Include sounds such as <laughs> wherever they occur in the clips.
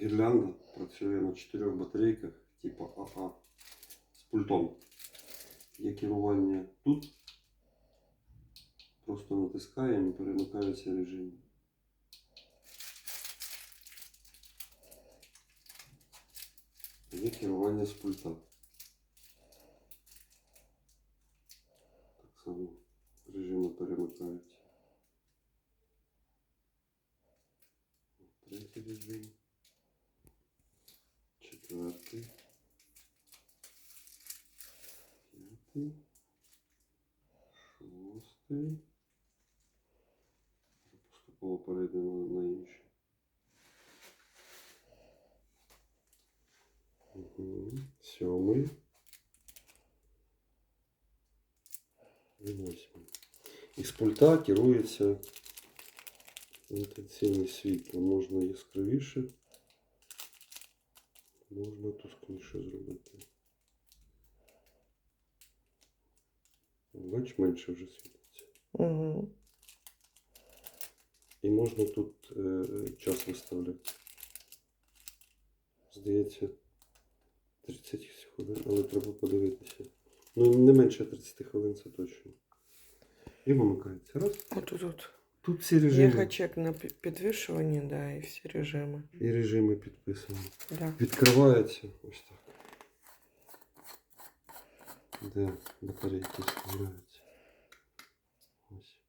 Гірлянда працює на чотирьох батарейках, типу АА з пультом. Є керування тут. Просто натискаємо і перемикаються режими. Є керування з пульта. Так само режими перемикаються. Третій режим. Четвертий. П'ятий. Шостий. Поступово перейдемо на інші. Угу. Сьомий. Восьмий. Із пульта керується інтенсивність світла. Можна яскравіше, можна тускніше зробити. Бач, менше вже світиться. Угу. І можна тут е, час виставляти. Здається, 30 хвилин, але треба подивитися. Ну, не менше 30 хвилин, це точно. І вимикається. Раз. От тут. Тут всі режими. Є гачек на підвішуванні, да, і всі режими. І режими підписані. Да. Відкривається ось так. Де батарейки вставляються. Ось.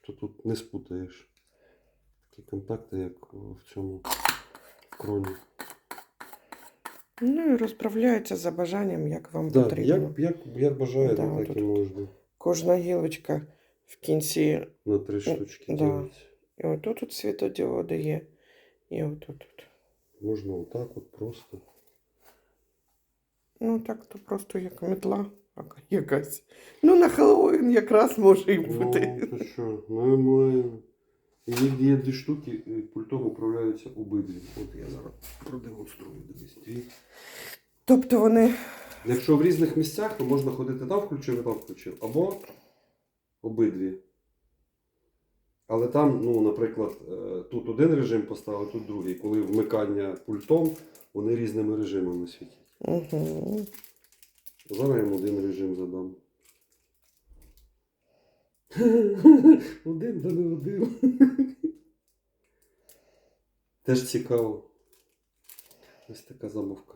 Тобто тут не спутаєш такі контакти, як в цьому кроні. Ну і розправляється за бажанням, як вам Да, потрібно. як, як, як бажаєте, Да, так і можна. Кожна гілочка в кінці. На три штучки да. І отут тут світодіоди є. І отут тут. Можна отак от просто. Ну так то просто як метла яка- якась. Ну на Хеллоуін якраз може і бути. Ну, то що, ми маємо. І є, дві штуки, і пультом управляються обидві. От я зараз продемонструю. Дивись. Дві. Тобто вони. Якщо в різних місцях, то можна ходити там включив і там включив. Або обидві. Але там, ну, наприклад, е, тут один режим поставив, тут другий. Коли вмикання пультом, вони різними режимами світять. Угу. Зараз я йому один режим задам. <laughs> Один да не один. <laughs> Теж цікаво. Ось така забавка.